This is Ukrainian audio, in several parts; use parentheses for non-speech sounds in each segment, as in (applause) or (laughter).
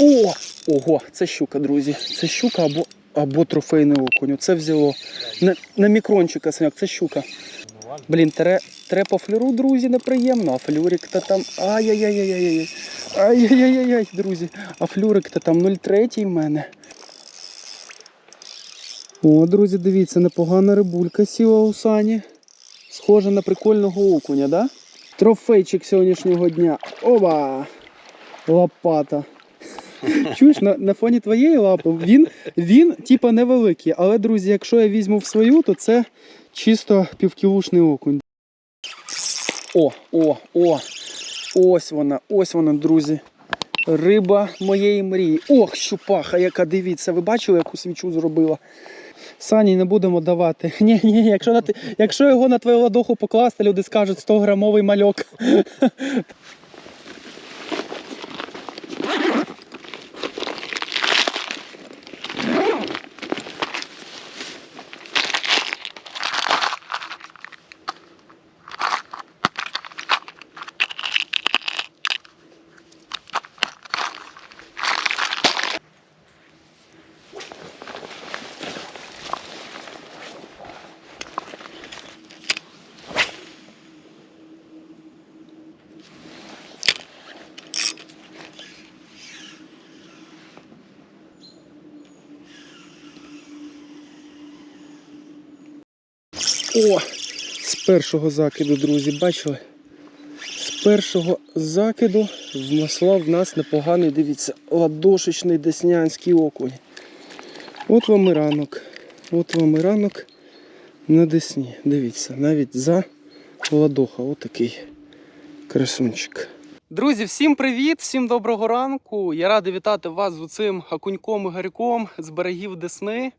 О! Ого, це щука, друзі. Це щука або, або трофейний окунь. Це взяло. На, на мікрончика, саняк, це щука. Блін, тре, тре по флюру, друзі, неприємно, а флюрик то там. Ай-яй-яй-яй-яй. Ай-яй-яй-яй, друзі. А флюрик то там 0,3 в мене. О, друзі, дивіться, непогана рибулька сіла у сані. Схожа на прикольного окуня, да? Трофейчик сьогоднішнього дня. Оба! Лопата. (laughs) Чуєш, на, на фоні твоєї лапи він, він типа невеликий, але, друзі, якщо я візьму в свою, то це чисто півкілушний окунь. О, о, о! Ось вона, ось вона, друзі. Риба моєї мрії. Ох, щупаха, яка дивіться, ви бачили, яку свічу зробила? Сані не будемо давати. (laughs) Ні, ні, якщо, на, якщо його на твою ладоху покласти, люди скажуть 100 грамовий мальок. (laughs) О! З першого закиду, друзі, бачили? З першого закиду в в нас непоганий, дивіться, ладошечний деснянський окунь. От вам і ранок. От вам і ранок на десні. Дивіться, навіть за ладоха. Отакий красунчик. Друзі, всім привіт, всім доброго ранку. Я радий вітати вас з цим окуньком і гарьком з берегів Десни.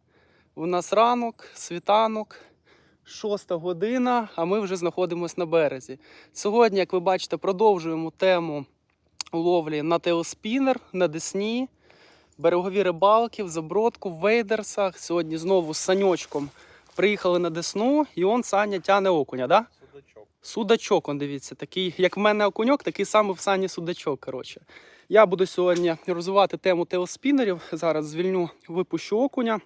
У нас ранок, світанок. Шоста година, а ми вже знаходимося на березі. Сьогодні, як ви бачите, продовжуємо тему ловлі на телеспінер, на Десні, берегові рибалки, в забродку, в вейдерсах. Сьогодні знову з саньочком приїхали на Десну, і он Саня тяне окуня, да? Судачок. Судачок, он дивіться, такий, як в мене окуньок, такий самий в сані судачок. Коротше. Я буду сьогодні розвивати тему телеспінерів. Зараз звільню, випущу окуня.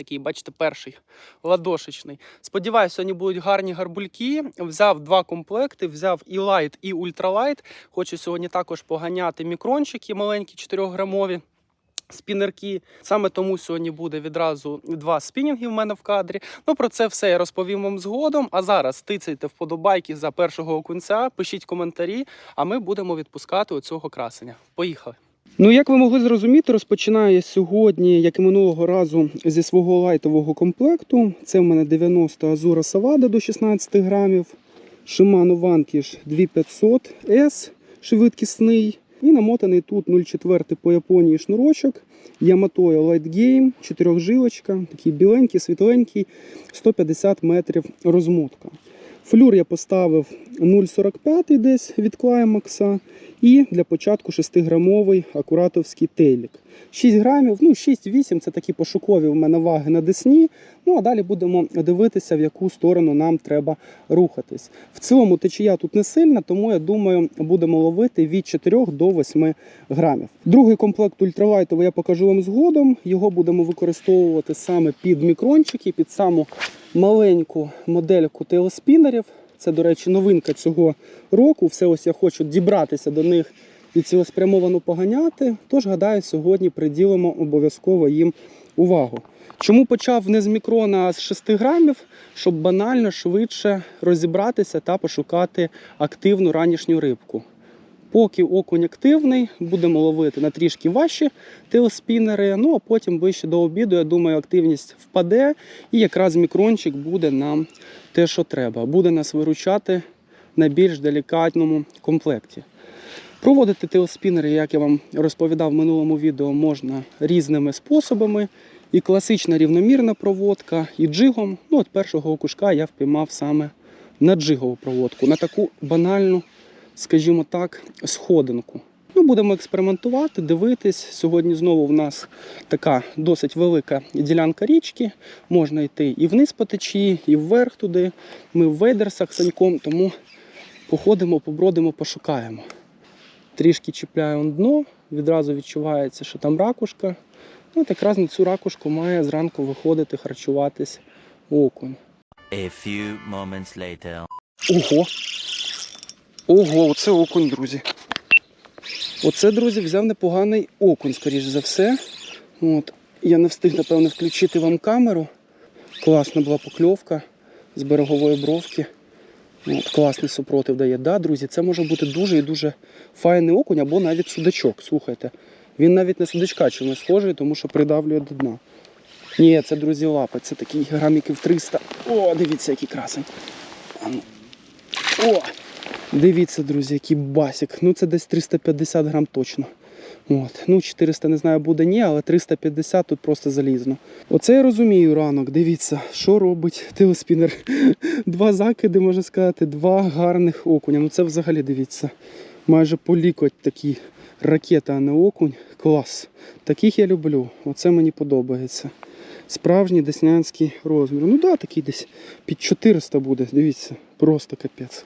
Такий, бачите, перший ладошечний. Сподіваюся, сьогодні будуть гарні гарбульки. Взяв два комплекти, взяв і лайт, і ультралайт. Хочу сьогодні також поганяти мікрончики маленькі, 4-грамові. Спінерки. Саме тому сьогодні буде відразу два спінінги в мене в кадрі. Ну про це все я розповім вам згодом. А зараз тицяйте вподобайки за першого окунця, пишіть коментарі, а ми будемо відпускати оцього красення. Поїхали. Ну, як ви могли зрозуміти, розпочинаю я сьогодні, як і минулого разу, зі свого лайтового комплекту. Це в мене 90 Азура Савада до 16 грамів, Shimano Vanquish 2500 S швидкісний. І намотаний тут 0,4 по Японії шнурочок. Yamato Light Game, 4 жилочка, такий біленький, світленький, 150 метрів розмотка. Флюр я поставив 0,45 десь від Climax. І для початку 6-грамовий акуратовський тейлік. 6 грамів, ну 6-8 це такі пошукові в мене ваги на десні. Ну а далі будемо дивитися, в яку сторону нам треба рухатись. В цілому течія тут не сильна, тому я думаю, будемо ловити від 4 до 8 грамів. Другий комплект ультралайтовий я покажу вам згодом. Його будемо використовувати саме під мікрончики, під саму маленьку модельку телеспінерів. Це, до речі, новинка цього року. Все ось я хочу дібратися до них і цілеспрямовано поганяти. Тож, гадаю, сьогодні приділимо обов'язково їм увагу. Чому почав не з мікрона, а з 6 грамів, щоб банально швидше розібратися та пошукати активну ранішню рибку. Поки окунь активний, будемо ловити на трішки важчі телеспінери. Ну а потім ближче до обіду, я думаю, активність впаде, і якраз мікрончик буде нам те, що треба. Буде нас виручати на більш делікатному комплекті. Проводити телеспінери, як я вам розповідав в минулому відео, можна різними способами. І класична рівномірна проводка, і джигом. Ну, от першого окушка я впіймав саме на джигову проводку, на таку банальну, скажімо так, сходинку. Ну, будемо експериментувати, дивитись. Сьогодні знову в нас така досить велика ділянка річки. Можна йти і вниз по течії, і вверх туди. Ми в вейдерсах саньком, тому походимо, побродимо, пошукаємо. Трішки чіпляю он дно, відразу відчувається, що там ракушка. Ну, от якраз на цю ракушку має зранку виходити, харчуватись окунь. A few moments later. Ого! Ого, оце окунь, друзі. Оце, друзі, взяв непоганий окунь, скоріш за все. От. Я не встиг, напевно, включити вам камеру. Класна була покльовка з берегової бровки. От, класний супротив дає. Да, друзі, це може бути дуже і дуже файний окунь або навіть судачок. Слухайте. Він навіть на судачка чимось схожий, тому що придавлює до дна. Ні, це, друзі, лапи. Це такий граміків 300. О, дивіться, який красень. О! Дивіться, друзі, який басик. Ну це десь 350 грам точно. От. Ну, 400 не знаю, буде ні, але 350 тут просто залізно. Оце я розумію ранок. Дивіться, що робить телеспінер. (laughs) Два закиди, можна сказати, два гарних окуня. Ну це взагалі дивіться. Майже по лікоть такі ракета, а не окунь. Клас. Таких я люблю. Оце мені подобається. Справжній деснянський розмір. Ну да, такий десь під 400 буде. Дивіться, просто капець.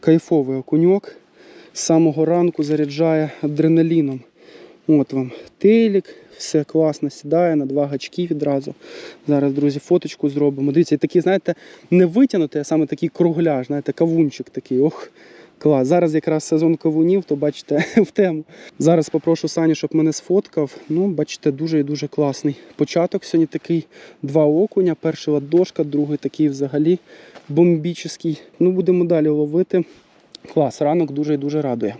Кайфовий окуньок. З самого ранку заряджає адреналіном. От вам телек, все класно сідає на два гачки відразу. Зараз, друзі, фоточку зробимо. Дивіться, такий, знаєте, не витягнутий, а саме такий кругляш, знаєте, кавунчик такий. Ох, клас. Зараз якраз сезон кавунів, то бачите, (laughs) в тему. Зараз попрошу Саню, щоб мене сфоткав. Ну, бачите, дуже і дуже класний. Початок сьогодні такий два окуня. Перший ладошка, другий такий взагалі бомбічний. Ну, будемо далі ловити. Клас, ранок дуже і дуже радує.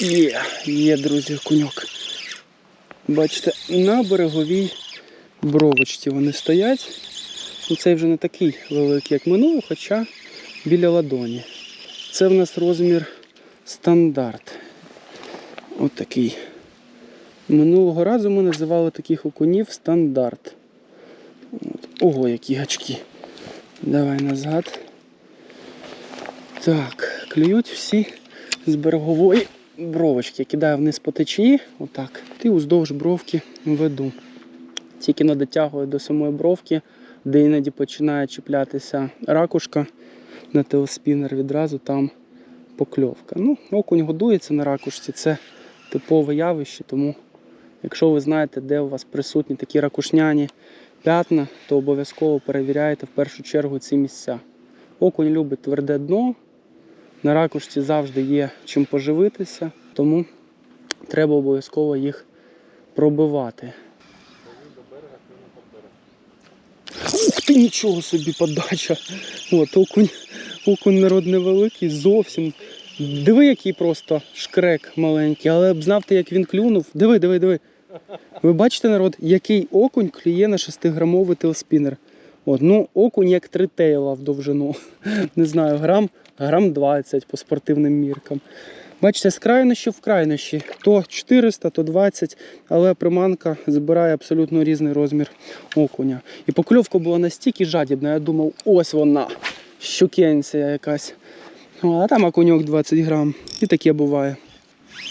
Є, є, друзі, коньок. Бачите, на береговій бровочці вони стоять. Ну, Цей вже не такий великий, як минуло, хоча біля ладоні. Це в нас розмір стандарт. От. Минулого разу ми називали таких окунів стандарт. Ого, які гачки. Давай назад. Так, клюють всі з берегової бровочки. Кидаю вниз по течії, отак. І уздовж бровки веду. Тільки не до самої бровки, де іноді починає чіплятися ракушка на телеспінер, відразу там покльовка. Ну, окунь годується на ракушці, це типове явище, тому якщо ви знаєте, де у вас присутні такі ракушняні п'ятна, то обов'язково перевіряйте в першу чергу ці місця. Окунь любить тверде дно, на ракушці завжди є чим поживитися, тому треба обов'язково їх пробивати. Ух ти, нічого собі подача. От, окунь, окунь народ невеликий, зовсім. Диви, який просто шкрек маленький, але б знав ти, як він клюнув. Диви, диви, диви. Ви бачите, народ, який окунь клює на 6-грамовий телспінер. От, ну, окунь як три тейла в довжину. (laughs) Не знаю, грам, грам 20 по спортивним міркам. Бачите, з крайнощі в крайнощі. То 400, то 20, але приманка збирає абсолютно різний розмір окуня. І покльовка була настільки жадібна, я думав, ось вона, щукенція якась. А там окуньок 20 грам. І таке буває.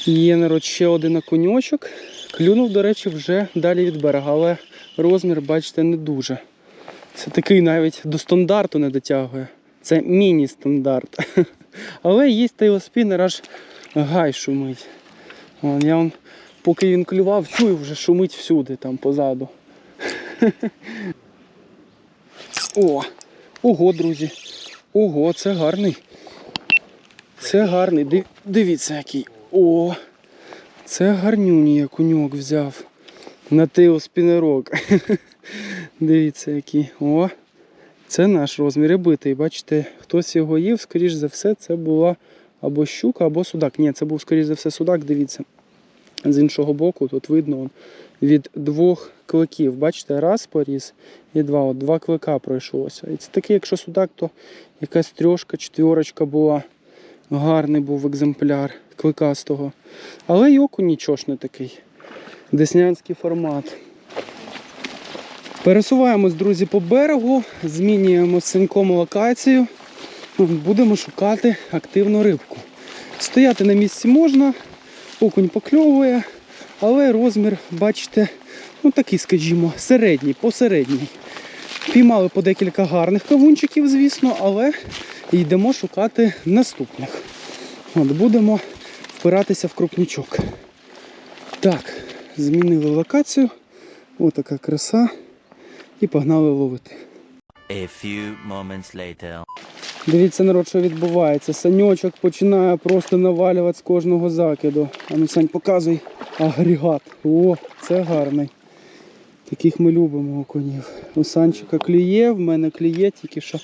Є народ ще один окуньочок. Клюнув, до речі, вже далі від берега, але розмір, бачите, не дуже. Це такий навіть до стандарту не дотягує. Це міні-стандарт. (laughs) Але є тейлспінер, аж гай шумить. Я вон, поки він клював, чую, вже шумить всюди там позаду. (laughs) О! Ого, друзі. Ого, це гарний. Це гарний. Дивіться, який. О! Це гарнюній я куньок взяв. На тейлспінерок. (laughs) Дивіться, який. О! Це наш розмір битий. Бачите, хтось його їв, скоріш за все, це була або щука, або судак. Ні, це був, скоріш за все, судак, дивіться. З іншого боку, тут видно від двох кликів. Бачите, раз поріз і два. От два клика пройшлося. І це такий, якщо судак, то якась трьошка, четвірочка була. Гарний був екземпляр кликастого. Але й окунь нічого ж не такий. Деснянський формат. Пересуваємось, друзі, по берегу, змінюємо синьком локацію. Будемо шукати активну рибку. Стояти на місці можна, окунь покльовує, але розмір, бачите, ну такий, скажімо, середній, посередній. Піймали по декілька гарних кавунчиків, звісно, але йдемо шукати наступних. От, будемо впиратися в крупнічок. Так, змінили локацію. Отака краса. І погнали ловити. A few moments later. Дивіться, народ, що відбувається. Саньочок починає просто навалювати з кожного закиду. А ну, Сань, показуй агрегат. О, це гарний. Таких ми любимо окунів. У Санчика клює, в мене клює, тільки що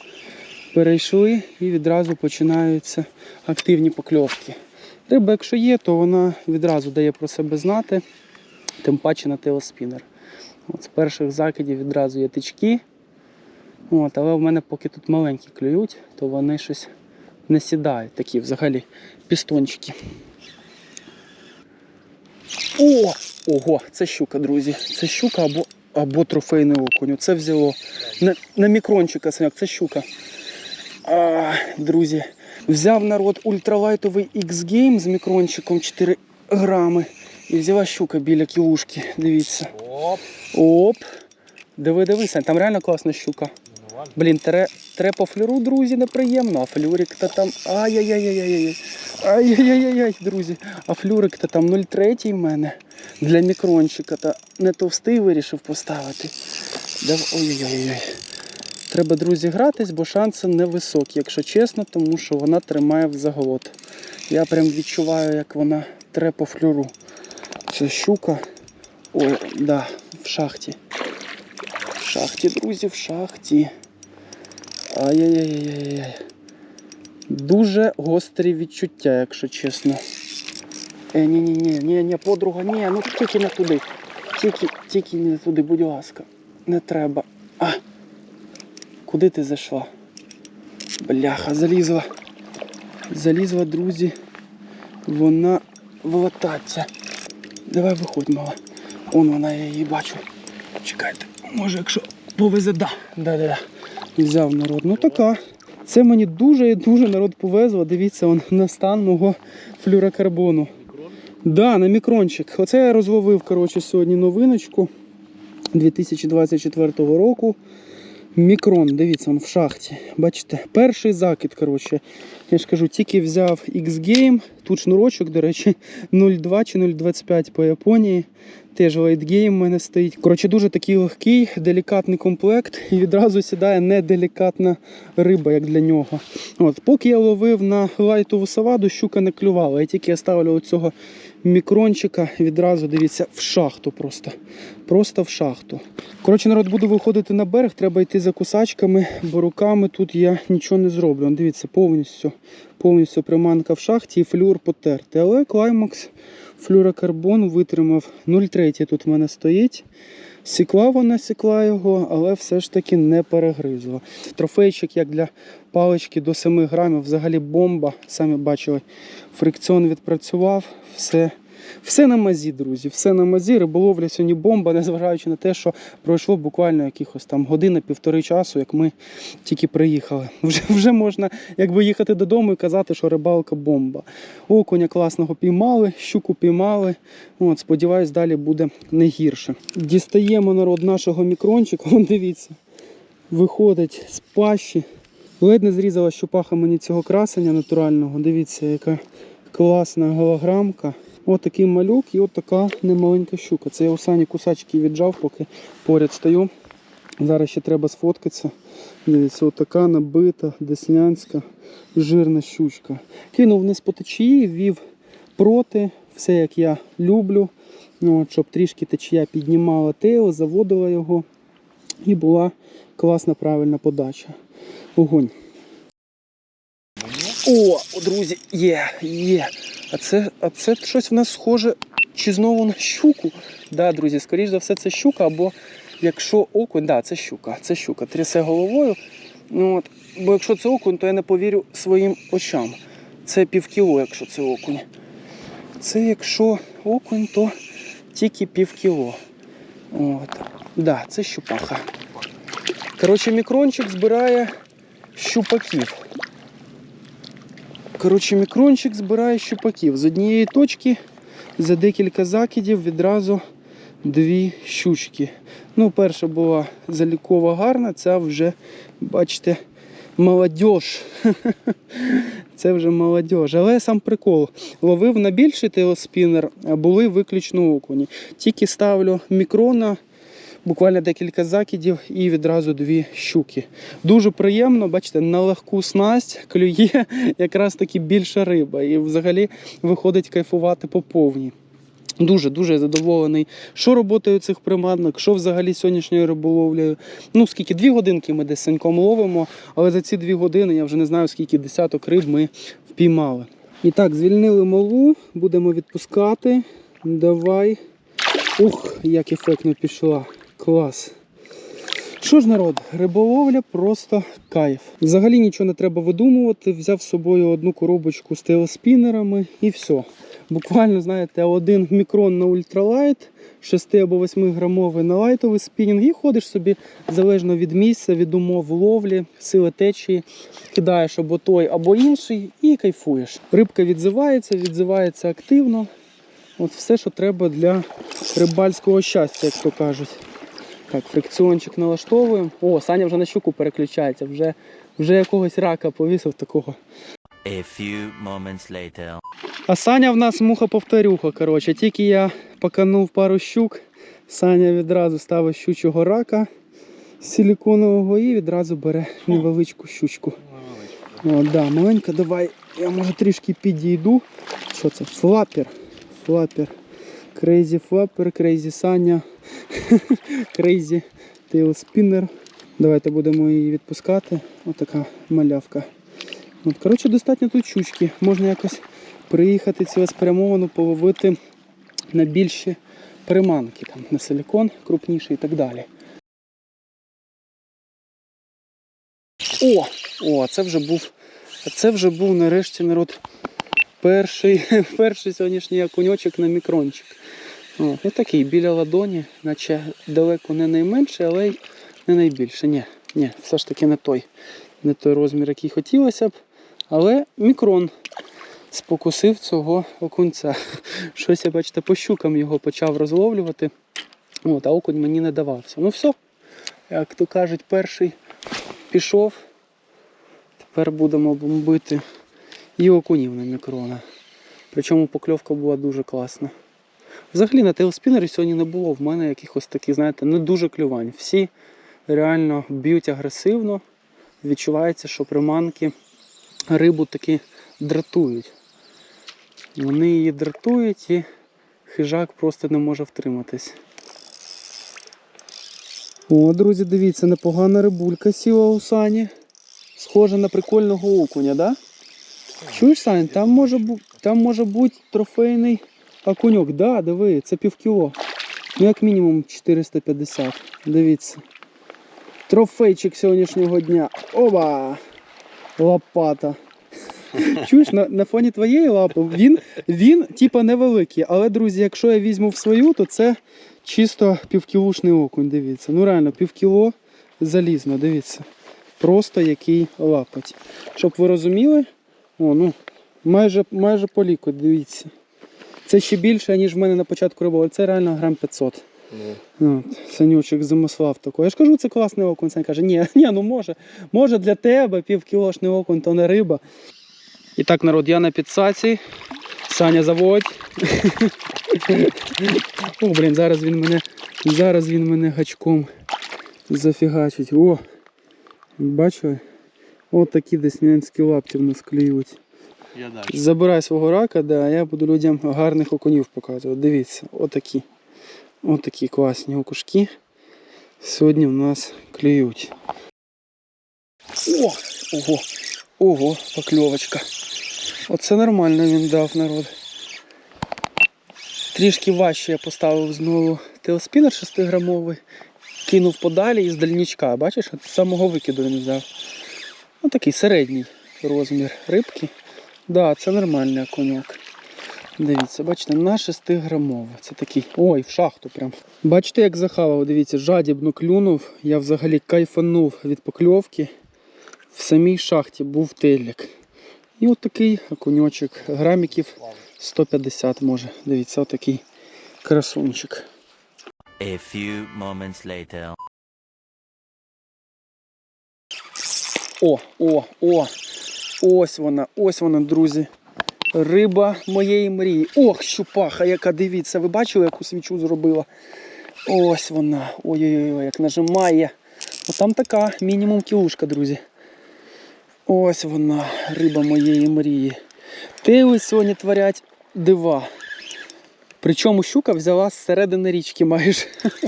перейшли і відразу починаються активні покльовки. Риба, якщо є, то вона відразу дає про себе знати, тим паче на теоспінер. От з перших закидів відразу є тички. От, але в мене поки тут маленькі клюють, то вони щось не сідають, такі взагалі пістончики. О! Ого, це щука, друзі. Це щука або, або трофейний окунь. Це взяло. На, на мікрончика, Саняк, це щука. А, друзі, взяв народ ультралайтовий X-Game з мікрончиком 4 грами. І взяла щука біля кілушки. Дивіться. Оп, Оп. Диви, дивися, там реально класна щука. Блін, тре, тре по флюру, друзі, неприємно, а флюрик то там. Ай-яй-яй-яй-яй. Ай-яй-яй-яй, друзі. А флюрик то там 0,3 в мене. Для мікрончика. Та не товстий вирішив поставити. Дав... Ой-ой-ой. Треба, друзі, гратись, бо шанси невисокі, якщо чесно, тому що вона тримає в заголот. Я прям відчуваю, як вона тре по флюру. Це щука. Ой, да, в шахті. В шахті, друзі, в шахті. Ай-яй-яй-яй-яй. Дуже гострі відчуття, якщо чесно. Е, ні, ні, ні, ні, ні, подруга, ні, ну тільки не туди. Тільки, тільки не туди, будь ласка. Не треба. А! Куди ти зайшла? Бляха, залізла. Залізла, друзі. Вона в лататься. Давай виходь, мала. Он вона, я її бачу. Чекайте, може, якщо повезе, да. Да, да, да. Взяв народ. Ну така. Це мені дуже і дуже народ повезло. Дивіться, он на стан мого флюрокарбону. Да, на мікрончик. Оце я розловив коротше, сьогодні новиночку 2024 року. Мікрон, дивіться, в шахті. Бачите, перший закид. коротше. Я ж кажу, тільки взяв X-Game. Тут шнурочок, до речі, (laughs) 0,2 чи 0,25 по Японії. Теж лайтгейм в мене стоїть. Коротше, дуже такий легкий, делікатний комплект. І відразу сідає неделікатна риба, як для нього. От, Поки я ловив на лайтову саваду, щука не клювала. Я тільки я ставлю оцього мікрончика відразу, дивіться, в шахту просто. Просто в шахту. Коротше, народ, буду виходити на берег, треба йти за кусачками, бо руками тут я нічого не зроблю. Дивіться, повністю, повністю приманка в шахті і флюр потертий. Але клаймакс флюрокарбон витримав 0,3 тут в мене стоїть. Сікла вона сікла його, але все ж таки не перегризла. Трофейчик, як для палички до 7 грамів, взагалі бомба. Самі бачили, фрикціон відпрацював, все. Все на мазі, друзі, все на мазі. Риболовля сьогодні бомба, незважаючи на те, що пройшло буквально якихось там година-півтори часу, як ми тільки приїхали. Вже, вже можна якби їхати додому і казати, що рибалка бомба. Окуня класного піймали, щуку піймали. От, сподіваюсь, далі буде не гірше. Дістаємо народ нашого мікрончика. Вон дивіться, виходить з пащі. Ледь не зрізала щупаха мені цього красення натурального. Дивіться, яка класна голограмка. Ось такий малюк і от така немаленька щука. Це я останні кусачки віджав, поки поряд стою. Зараз ще треба сфоткатися. Дивіться, отака набита, деснянська, жирна щучка. Кинув вниз по течії, вів проти, все як я люблю. От, щоб трішки течія піднімала тео, заводила його. І була класна правильна подача. Огонь. О, друзі, є, є. А це, а це щось в нас схоже чи знову на щуку. Да, друзі, скоріш за все, це щука, або якщо окунь, да, це щука, це щука. Трясе головою. Ну, от, бо якщо це окунь, то я не повірю своїм очам. Це півкіло, якщо це окунь. Це якщо окунь, то тільки півкіло. От. Да, це щупаха. Коротше, мікрончик збирає щупаків. Коротше, мікрончик збирає щупаків. З однієї точки за декілька закидів відразу дві щучки. Ну, перша була залікова гарна, ця вже, бачите, молодіж. (laughs) Це вже молодіж. Але сам прикол. Ловив на більший телеспінер, а були виключно окуні. Тільки ставлю мікрона, буквально декілька закидів і відразу дві щуки. Дуже приємно, бачите, на легку снасть клює якраз таки більша риба. І взагалі виходить кайфувати по повній. Дуже дуже задоволений, що роботою цих приманок, що взагалі сьогоднішньою риболовлею. Ну скільки дві годинки ми десь саньком ловимо, але за ці дві години я вже не знаю, скільки десяток риб ми впіймали. І так, звільнили малу, будемо відпускати. Давай. Ух, як ефектно пішла. Клас. Що ж, народ, риболовля просто кайф. Взагалі нічого не треба видумувати. Взяв з собою одну коробочку з телеспінерами і все. Буквально, знаєте, один мікрон на ультралайт, 6 або 8 грамовий на лайтовий спінінг, і ходиш собі залежно від місця, від умов ловлі, сили течії, кидаєш або той, або інший і кайфуєш. Рибка відзивається, відзивається активно. От все, що треба для рибальського щастя, як то кажуть. Так, фрикціончик налаштовуємо. О, Саня вже на щуку переключається, вже, вже якогось рака повісив такого. A few moments later. А Саня в нас муха-повторюха. Коротше, тільки я поканув пару щук, Саня відразу ставить щучого рака силіконового і відразу бере невеличку щучку. О, да, маленька, давай. Я може трішки підійду. Що це? Флапер. Флапер. Крейзі флапер, крейзі Саня. Крейзі тейлспіннер. Давайте будемо її відпускати. Отака малявка. От, коротше, достатньо тут щучки. Можна якось приїхати цілеспрямовано половити на більші приманки, там, на силікон крупніший і так далі. О! О, це вже був. Це вже був нарешті народ перший, (laughs) перший сьогоднішній окуньочок на мікрончик. О, ну такий біля ладоні, наче далеко не найменший, але й не найбільше. Ні, ні, все ж таки не той. Не той розмір, який хотілося б. Але мікрон спокусив цього окунця. (laughs) Щось я, бачите, по щукам його почав розловлювати. От, а окунь мені не давався. Ну все, як то кажуть, перший пішов. Тепер будемо бомбити і окунів на мікрона. Причому покльовка була дуже класна. Взагалі на тейлспінері сьогодні не було в мене якихось таких, знаєте, не дуже клювань. Всі реально б'ють агресивно. Відчувається, що приманки рибу таки дратують. Вони її дратують і хижак просто не може втриматись. О, друзі, дивіться, непогана рибулька сіла у сані. Схожа на прикольного окуня, да? Чуєш, Сань, там може, бу... там може бути трофейний окуньок. Да, диви, це півкіло. Ну, як мінімум 450. Дивіться. Трофейчик сьогоднішнього дня. Оба! Лопата. (laughs) Чуєш, на, на фоні твоєї лапи він, він типа невеликий. Але, друзі, якщо я візьму в свою, то це чисто півкілушний окунь. Дивіться. Ну реально, півкіло залізно, дивіться. Просто який лапать. Щоб ви розуміли, о, ну, майже, майже по дивіться. Це ще більше, ніж в мене на початку риболовлі. Це реально грам 500. От, Санючик замислав такого. Я ж кажу, це класний окунь. Сань каже, ні, (laughs) ні, ну може, може для тебе півкілошний окунь, то не риба. І так, народ, я на підсаці. Саня заводь. (laughs) О, блін, зараз він мене, зараз він мене гачком зафігачить. О! Бачили? От такі деснянські лапті в нас клюють. Я далі. Забирай свого рака, да, а я буду людям гарних окунів показувати. Дивіться, отакі. Отакі класні окушки. Сьогодні в нас клюють. О! Ого! Ого, покльовочка. Оце нормально він дав народ. Трішки важче я поставив знову телеспінер 6-грамовий. Кинув подалі із дальнічка. Бачиш, от з самого викиду він взяв. Ну такий середній розмір рибки. Да, це нормальний окуньок. Дивіться, бачите, на 6 грамовий. Це такий. Ой, в шахту прям. Бачите, як захавав, дивіться, жадібно клюнув. Я взагалі кайфанув від покльовки. В самій шахті був телек. І от такий окуньочок, граміків 150 може. Дивіться, отакий красунчик. A few moments later. О, о, о. Ось вона, ось вона, друзі. Риба моєї мрії. Ох, щупаха, яка дивіться, ви бачили, яку свічу зробила? Ось вона. Ой-ой-ой, як нажимає. Отам така мінімум кілушка, друзі. Ось вона, риба моєї мрії. Ти сьогодні творять дива. Причому щука взяла з середини річки майже.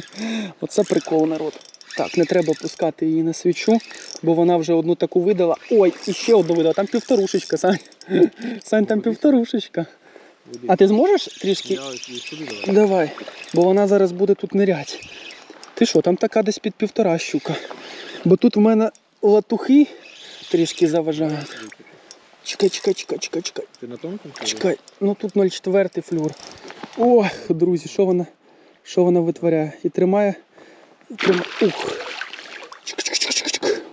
(laughs) Оце прикол народ. Так, не треба пускати її на свічу, бо вона вже одну таку видала. Ой, і ще одну видала. Там півторушечка, Сань. Сань, там півторушечка. А ти зможеш трішки? Давай, бо вона зараз буде тут нирять. Ти що, там така десь під півтора щука. Бо тут в мене латухи трішки заважають. Чекай, чекай, чекай, чекай, чекай. Ти на тонкому? Чекай, ну тут 0,4 флюр. Ох, друзі, що вона, що вона витворяє? І тримає. Тримає. Ух.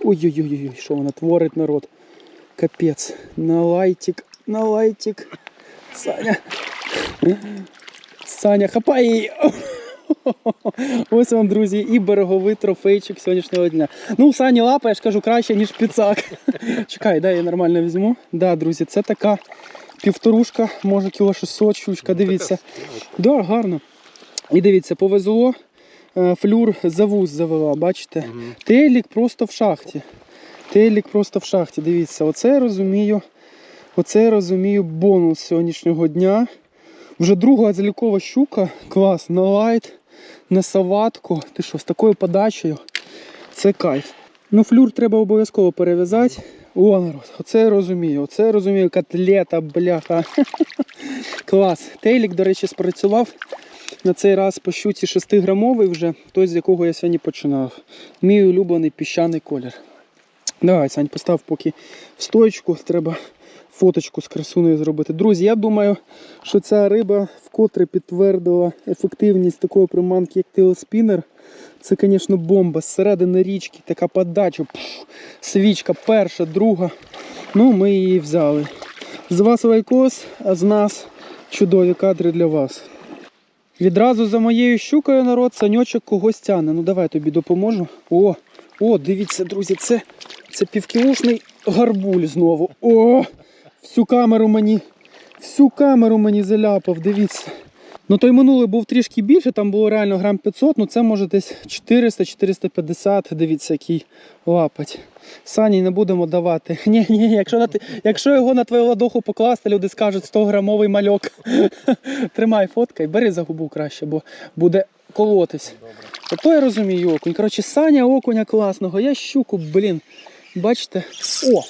Ой-ой-ой, що вона творить народ. Капець. На лайтик, на лайтик. Саня. Саня, хапай її. Ось вам, друзі, і береговий трофейчик сьогоднішнього дня. Ну, Сані лапа, я ж кажу, краще, ніж піцак. Чекай, дай я нормально візьму. Да, друзі, це така півторушка, може кіло 600 щучка, дивіться. Да, гарно. І дивіться, повезло. Е, Флюр за вуз завела, бачите? Телік просто в шахті. Телік просто в шахті. Дивіться, оце я розумію. Оце я розумію бонус сьогоднішнього дня. Вже друга залікова щука. Клас, на лайт, на саватку. Ти що, з такою подачею? Це кайф. Ну, флюр треба обов'язково перев'язати. О, народ, оце я розумію. Оце я розумію, котлета, бляха. (laughs) Клас. Тейлік, до речі, спрацював на цей раз по щуці 6-грамовий вже, той, з якого я сьогодні починав. Мій улюблений піщаний колір. Давай, Сань, постав поки в стоечку, треба фоточку з красуною зробити. Друзі, я думаю, що ця риба вкотре підтвердила ефективність такої приманки, як телеспінер. Це, звісно, бомба. Зсередини річки, така подача. Пф, свічка перша, друга. Ну, ми її взяли. З вас лайкос, а з нас чудові кадри для вас. Відразу за моєю щукою народ саньочок когось тяне. Ну давай тобі допоможу. О, о, дивіться, друзі, це, це півкілушний гарбуль знову. О! Всю камеру мені, всю камеру мені заляпав, дивіться. Ну той минулий був трішки більше, там було реально грам 500, ну це може десь 400-450, дивіться, який лапать. Сані не будемо давати. (laughs) Ні, ні, якщо, на, якщо його на твою ладоху покласти, люди скажуть 100 грамовий мальок. (laughs) Тримай фоткай, бери за губу краще, бо буде колотись. Ото я розумію окунь. Коротше, Саня окуня класного, я щуку, блін. Бачите? О!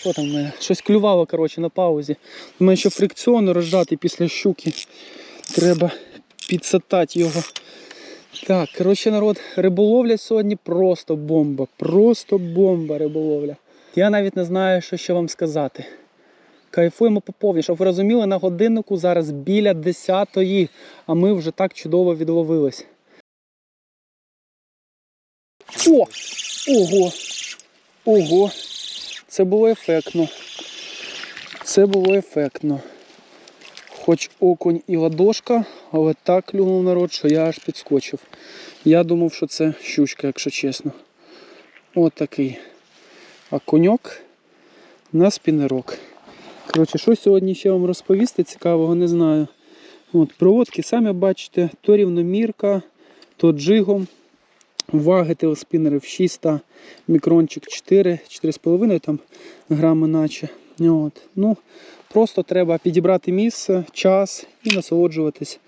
Що там в мене? Щось клювало, коротше, на паузі. У мене ще фрикціону розжати після щуки. Треба підсатати його. Так, коротше, народ, риболовля сьогодні просто бомба. Просто бомба риболовля. Я навіть не знаю, що ще вам сказати. Кайфуємо по повній. Щоб ви розуміли, на годиннику зараз біля 10-ї, а ми вже так чудово відловились. О! Ого! Ого! Це було ефектно. Це було ефектно. Хоч окунь і ладошка, але так клюнув народ, що я аж підскочив. Я думав, що це щучка, якщо чесно. От такий окуньок на спінерок. Коротше, що сьогодні ще вам розповісти цікавого, не знаю. От, проводки, самі бачите, то рівномірка, то джигом. Ваги телеспінерів 600, мікрончик 4, 4,5 там грами наче. От. Ну, просто треба підібрати місце, час і насолоджуватись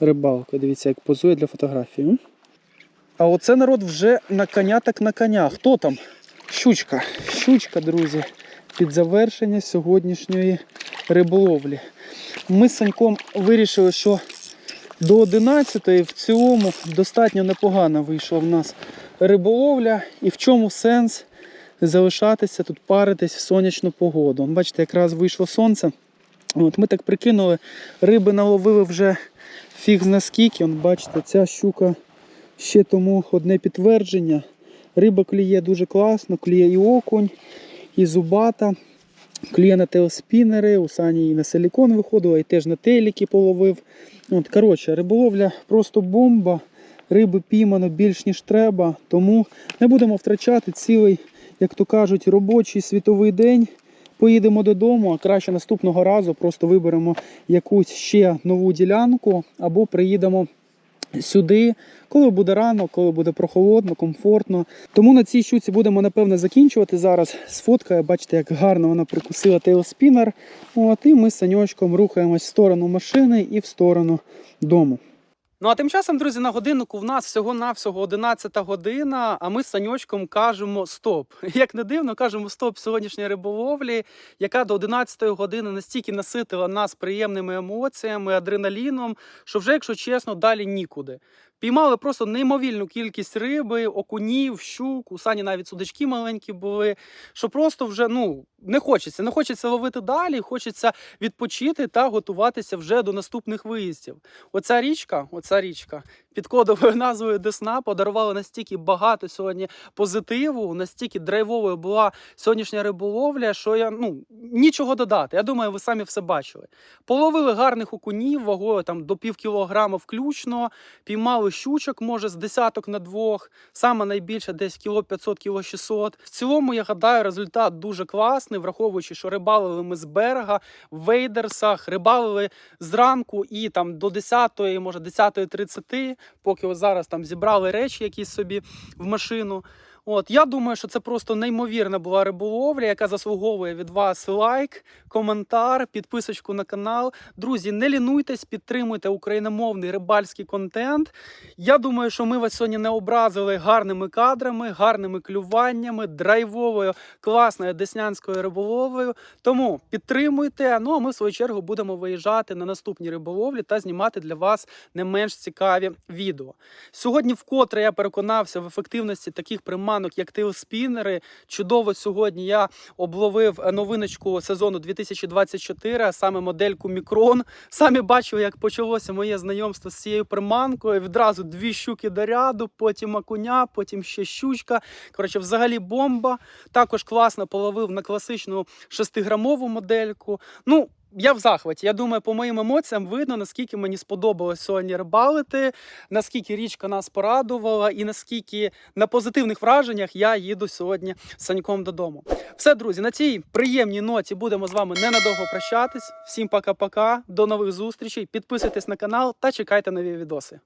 рибалкою. Дивіться, як позує для фотографії. А оце народ вже на коня так на коня. Хто там? Щучка. Щучка, друзі, під завершення сьогоднішньої риболовлі. Ми з Саньком вирішили, що до 11 в цілому достатньо непогано вийшла в нас риболовля. І в чому сенс залишатися тут, паритись в сонячну погоду. Бачите, якраз вийшло сонце. От Ми так прикинули, риби наловили вже фіг зна скільки. От Бачите, ця щука ще тому одне підтвердження. Риба клює дуже класно, клює і окунь, і зубата. Клює на телеспінери, у Сані і на силікон виходила, і теж на теліки половив. От, коротше, риболовля просто бомба. Риби піймано більш ніж треба, тому не будемо втрачати цілий, як то кажуть, робочий світовий день. Поїдемо додому, а краще наступного разу просто виберемо якусь ще нову ділянку або приїдемо сюди, коли буде рано, коли буде прохолодно, комфортно. Тому на цій щуці будемо напевно закінчувати зараз. Сфоткаю, бачите, як гарно вона прикусила тейлспінер. От, і ми з саньочком рухаємось в сторону машини і в сторону дому. Ну а тим часом, друзі, на годиннику в нас всього-навсього 11 година, а ми з Саньочком кажемо стоп. (laughs) Як не дивно, кажемо стоп сьогоднішній риболовлі, яка до 11 години настільки наситила нас приємними емоціями, адреналіном, що вже, якщо чесно, далі нікуди. Піймали просто неймовільну кількість риби, окунів, щук, у сані навіть судачки маленькі були. Що просто вже ну не хочеться, не хочеться ловити далі, хочеться відпочити та готуватися вже до наступних виїздів. Оця річка, оця річка під кодовою (laughs) назвою Десна подарувала настільки багато сьогодні позитиву, настільки драйвовою була сьогоднішня риболовля, що я ну нічого додати. Я думаю, ви самі все бачили. Половили гарних окунів вагою там до пів кілограма включно, піймали щучок, може, з десяток на двох, саме найбільше десь кіло 500, кіло 600. В цілому, я гадаю, результат дуже класний, враховуючи, що рибалили ми з берега в вейдерсах, рибалили зранку і там до 10-ї, може 10.30, поки от зараз там зібрали речі якісь собі в машину. От я думаю, що це просто неймовірна була риболовля, яка заслуговує від вас лайк, коментар, підписочку на канал. Друзі, не лінуйтесь, підтримуйте україномовний рибальський контент. Я думаю, що ми вас сьогодні не образили гарними кадрами, гарними клюваннями, драйвовою, класною деснянською риболовлею. Тому підтримуйте. Ну а ми в свою чергу будемо виїжджати на наступні риболовлі та знімати для вас не менш цікаві відео. Сьогодні, вкотре я переконався в ефективності таких приманок, як тейлспінери. Чудово сьогодні я обловив новиночку сезону 2024, а саме модельку Мікрон. Самі бачили, як почалося моє знайомство з цією приманкою. Відразу дві щуки до ряду, потім окуня, потім ще щучка. Коротше, взагалі бомба. Також класно половив на класичну шестиграмову модельку. Ну. Я в захваті. Я думаю, по моїм емоціям видно, наскільки мені сподобалось сьогодні рибалити, наскільки річка нас порадувала, і наскільки на позитивних враженнях я їду сьогодні з Саньком додому. Все, друзі, на цій приємній ноті будемо з вами ненадовго прощатись. Всім пока-пока, до нових зустрічей. Підписуйтесь на канал та чекайте нові відоси.